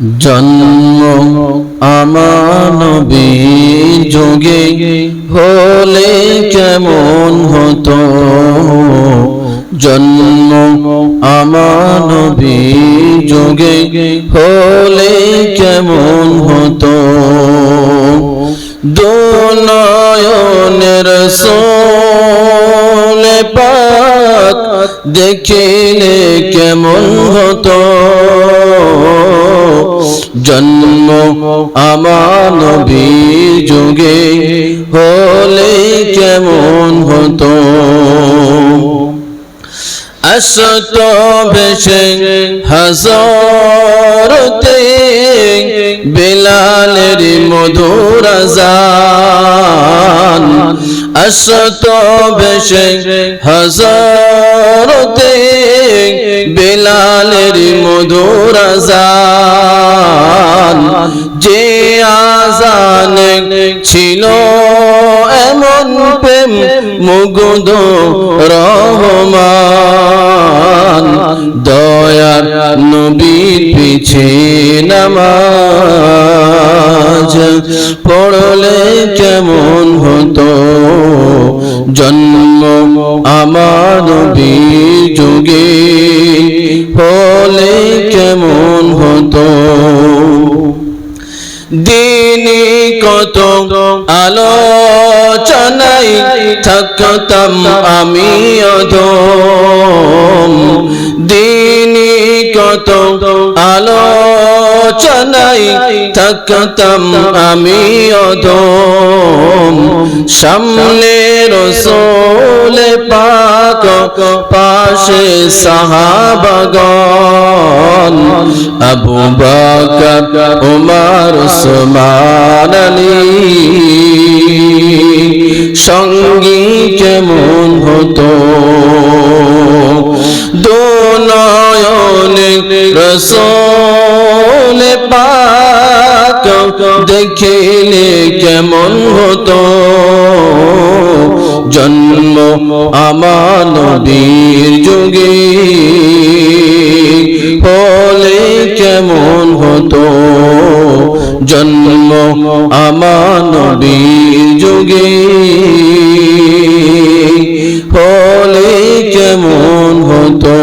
জন্ম আমানবী যোগে হলে কেমন হতো? জন্ম আমানবী যোগে হলে কেমন হতো? দোনয়নের সোলে পাক দেখিলে কেমন হতো? জন্ম আমানবী যুগে হলে কেমন হতো? আসত বেশে হাজরতে বেলালের মধুর আজান। আসত বেশে হাজরতে বেলালের মধুর আজান। যে আজানে ছিল এমন প্রেম মুগুদ রহমান। দয়ার নবীর পিছে নামাজ পড়লে কেমন হতো? জন্ম আমার নবীর দিনী কত আলোচনাই থাকতাম আমি অধম। দিনী কত আলোচনাই থাকতাম আমি অধম। সামনে রসোলে পাক, পাশে সাহাবাগন আবু বকর, উমর, উসমান আলী। সঙ্গী কেমন হতো? দোনয়নে রসোল পাক দেখিলে কেমন হতো? জন্ম আমার নদীর যুগে। কেমন হতো। জন্ম আমানবী যুগে। হলে কেমন হতো?